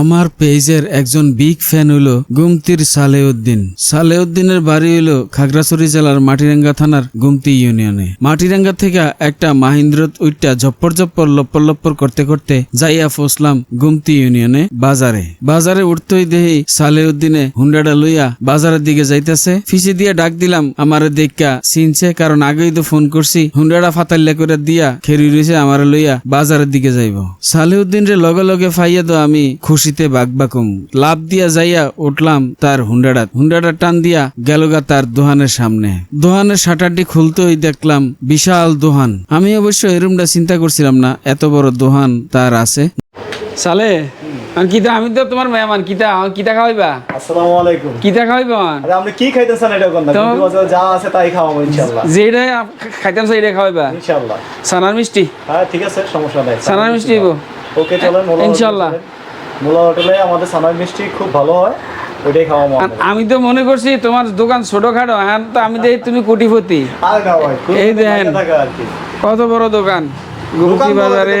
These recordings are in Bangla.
আমার পেজের একজন বিগ ফ্যান হলো গুমতির সালেউদ্দিন। সালেউদ্দিনের বাড়ি হলো খাগড়াছড়ি জেলার মাটিরাঙ্গা থানার গুমতি ইউনিয়নে। মাটিরাঙ্গা থেকে একটা মাহিন্দ্রত উইটা ঝপ্পর ঝপ্পর লপ্পর লপ্পর করতে করতে যাইয়া ফসলাম গুমতি ইউনিয়নে বাজারে। বাজারে উঠতেই দেহি সালেউদ্দিনে হুন্ডাটা লইয়া বাজারের দিকে যাইতেছে। ফিসে দিয়ে ডাক দিলাম, আমার দেখা চিনছে? কারণ আগেই তো ফোন করছি, হুন্ডাটা ফাতাল্লা করে দিয়া খেরি রয়েছে আমার লইয়া বাজারের দিকে যাইব। সালেউদ্দিন রে লগে লগে ফাইয়া তো আমি খুশিতে বাগবাকুম লাভ দিয়া যাইয়া উঠলাম তার হুন্ডাটা হুন্ডাটা টান দিয়া গেলগা তার দোহানের সামনে। দোহানের শাটারটি খুলতেই দেখলাম বিশাল দোহান। আমি অবশ্য এরুমটা চিন্তা করছিলাম না এত বড় দোহান তার আছে। সালে? আর কিতা আমি তো তোমার মেহমান। কিতা আমার কিতা খাওয়াইবা? আসসালামু আলাইকুম। কিতা খাওয়াইবা? আরে আপনি কি খাইতেছেন এটা কোন যা আছে তাই খাওয়াবো ইনশাআল্লাহ। যেটা খাইতাম সেইটা খাওয়াইবা? ইনশাআল্লাহ। সানার মিষ্টি? হ্যাঁ ঠিক আছে সমস্যা নাই। সানার মিষ্টি দিব ওকে চলেন ইনশাআল্লাহ। মোলা হোটেলে আমাদের সানার মিষ্টি খুব ভালো হয় ওইটাই খাওয়াবো আর আমি তো মনে করছি তোমার দোকান ছোটখাটো হ্যাঁ তো আমি দেখি তুমি কোটিপতি। আর না ভাই এই দেখেন। কত বড় দোকান গুমতি বাজারে।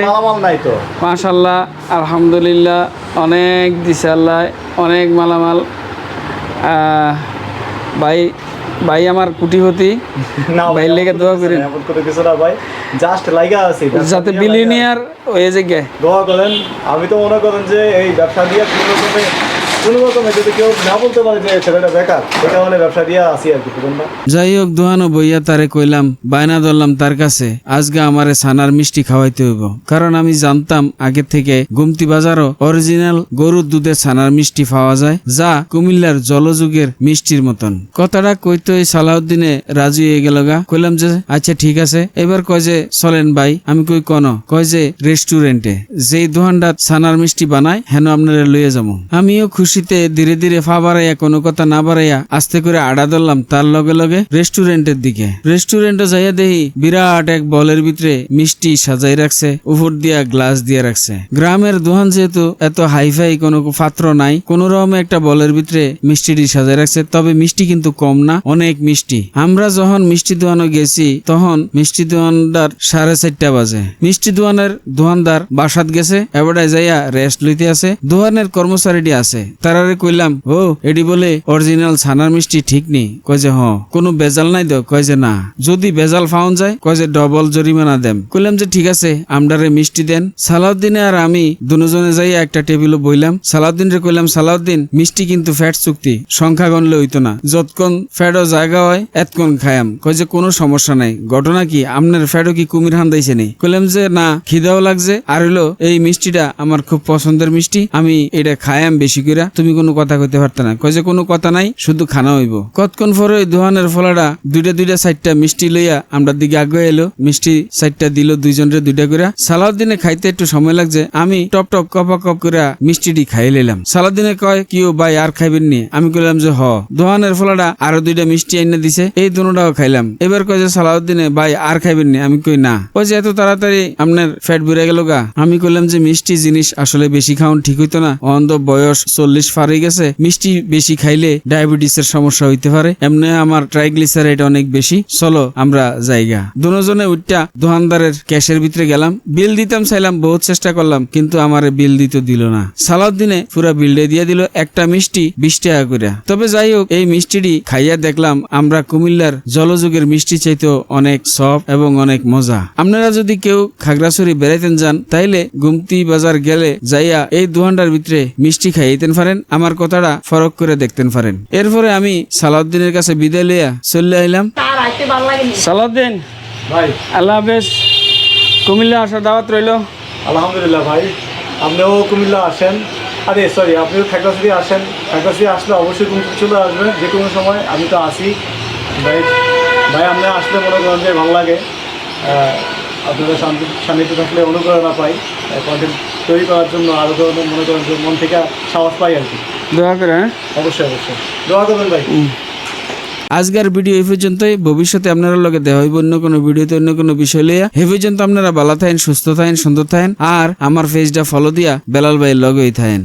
মাশাল্লাহ আলহামদুলিল্লাহ অনেক দিছে আল্লাহ অনেক মালামাল। আহ, ভাই ভাই আমার কুটিপতি। না ভাই, লেগে দোয়া করেন। এমন কোনো কিছু না ভাই। জাস্ট লাইগা আছি যাতে বিলিনিয়ার হয়ে যায় দোয়া করেন আমি তো মনে করেন যে এই ব্যবসা দিয়ে কোনো রকমে যাই হোক, দোহানো বইয়া তারে কইলাম, বায়না ধরলাম তার কাছে আজকে আমারে সানার মিষ্টি খাওয়াইতে হইব। কারণ আমি জানতাম আগে থেকে গুমতি বাজারও অরিজিনাল গরুর দুধের ছানার মিষ্টি পাওয়া যায়, যা কুমিল্লার জলযুগের মিষ্টির মতন। কথাটা কইতে ওই সালাউদ্দিনে রাজি হয়ে গেল গা। কইলাম যে আচ্ছা ঠিক আছে, এবার কয় যে, চলেন ভাই, আমি কই কোন? কয় যে, রেস্টুরেন্টে। যেই দোকানটা সানার মিষ্টি বানায়, হেন আপনারা লইয়া যাব। আমিও খুশিতে ধীরে ধীরে ফা বাড়াইয়া কোনো কথা না বাড়াইয়া আস্তে করে আড়া ধরলাম তার লগে লগে রেস্টুরেন্টের দিকে। রেস্টুরেন্টে যাইয়া দেখি বিরাট এক বলের ভিতরে মিষ্টি সাজাই রাখছে, উপর দিয়া গ্লাস দিয়ে রাখছে। গ্রামের দোকান যেহেতু এত হাইফাই কোনো পাত্র নাই, কোন রকমে একটা বলের ভিতরে মিষ্টিটি সাজাই রাখছে, তবে মিষ্টি কিন্তু কম না, অনেক মিষ্টি। আমরা যখন মিষ্টি দোকানে গেছি, তখন মিষ্টি দোকানদার সাড়ে চারটা বাজে। মিষ্টি দোকানের দোকানদার বাসাত গেছে, এবারে যাইয়া রেস্ট লইতে আছে দোকানের কর্মচারীটি আছে তারারে কইলাম, ও, এডি বলে অরিজিনাল ছানার মিষ্টি ঠিক নেই। কয় যে হ কোনো বেজাল নাই তো? কয় যে, না। যদি বেজাল ফাউন যায়, কয় যে ডবল জরিমানা দেম। কইলাম যে, ঠিক আছে আমডারে মিষ্টি দেন। সালাউদ্দিনে আর আমি দুজনে যাই একটা টেবিলে বইলাম। সালাউদ্দিন রে কইলাম, সালাউদ্দিন, মিষ্টি কিন্তু ফ্যাট চুক্তি সংখ্যা গণলে হইতো না। যতক্ষণ ফ্যাটও জায়গা হয়, এতক্ষণ খায়াম। কয় যে, কোনো সমস্যা নাই। ঘটনা কি? আপনার ফ্যাটও কি কুমির হান্দাইছে নি? কইলাম যে, না, খিদাও লাগছে। আর হইল, এই মিষ্টিটা আমার খুব পছন্দের মিষ্টি। আমি এটা খায়াম বেশি কইরা। তুমি কোনো কথা কইতে পারত না। কয় যে কোনো কথা নাই, শুধু খানা হইব। কতক্ষণ পরে ওই দোহানের ফলাটা দুইটা দুইটা চারটা মিষ্টি লইয়া আমরা দিকে আগে এলো। মিষ্টি চারটা দিল দুইজনের দুইটা করে সালাউদ্দিনে খাইতে একটু সময় লাগছে, আমি টপ টপ কপ কপ করে মিষ্টিটি খাই লইলাম। সালাউদ্দিনে কয় কিও ভাই, আর খাইবেন নি? আমি কইলাম যে, হ। দোহানের ফলাটা আরও দুইটা মিষ্টি এনে দিছে, এই দুটাও খাইলাম। এবার কয় যে, সালাউদ্দিনে ভাই, আর খাইবেন নি? আমি কই, না। ওই যে, এত তাড়াতাড়ি আপনার ফ্যাট বেড়ে গেল গা? আমি কইলাম যে, মিষ্টি জিনিস আসলে বেশি খাওয়ান ঠিক হইতো না। অন্ধ বয়স চল্লিশ ফারে গেছে, মিষ্টি বেশি খাইলে ডায়াবেটিস এর সমস্যা হইতে পারে। এমনি আমার ট্রাইগ্লিসারাইড অনেক বেশি। চলো আমরা জায়গা। দুজনে উঠটা দোকানদারের ক্যাশের ভিতরে গেলাম। বিল দিতাম চাইলাম, বহুত চেষ্টা করলাম, কিন্তু আমারে বিল দিতে দিল না। সালাউদ্দিনে পুরা বিলডে দিয়ে দিল, একটা মিষ্টি বিশ টাকা করে তবে যাই হোক, এই মিষ্টিটি খাইয়া দেখলাম, আমরা কুমিল্লার জলযুগের মিষ্টি চাইতো অনেক সফট এবং অনেক মজা। আপনারা যদি কেউ খাগড়াছড়ি বেড়াইতেন যান, তাইলে গুমতি বাজার গেলে যাইয়া এই দোকানটার ভিতরে মিষ্টি খাইতেন পারেন আমার কথাটা ফরক করে দেখতেন পারেন। এরপরে আমি সালাউদ্দিনের কাছে বিদায় লইয়া চলে আইলাম। সালাউদ্দিন ভাই। আল্লাহ হাফেজ। কুমিল্লা আসার দাওয়াত রইল। আলহামদুলিল্লাহ ভাই আপনিও কুমিল্লা আসেন। আরে সরি আপনিও খাগড়াছড়ি আসেন। খাগড়াছড়ি আসলে অবশ্যই তুমি চলে আসবেন যে কোনো সময়। আমি তো আসি। ভাই ভাই আপনি আসলে মনে করেন যে ভালো লাগে। শান্তি সান্নিধ্যে থাকলে অনুপ্রেরণা পাই কন্টেন্ট তৈরি করার জন্য আরও ধরনের মনে করেন যে মন থেকে সাহস পাই আর কি। দোয়া করে হ্যাঁ? অবশ্যই অবশ্যই। দোয়া করবেন ভাই। আজকের ভিডিও এই পর্যন্তই। ভবিষ্যতে আপনারা লগে দেখা হইব অন্য কোনো ভিডিওতে অন্য কোনো বিষয় লইয়া। এই পর্যন্ত আপনারা ভালো থাকেন সুস্থ থাকেন সুন্দর থাকেন। আর আমার পেজটা ফলো দিয়া বেলাল ভাইয়ের লগেই থাকেন।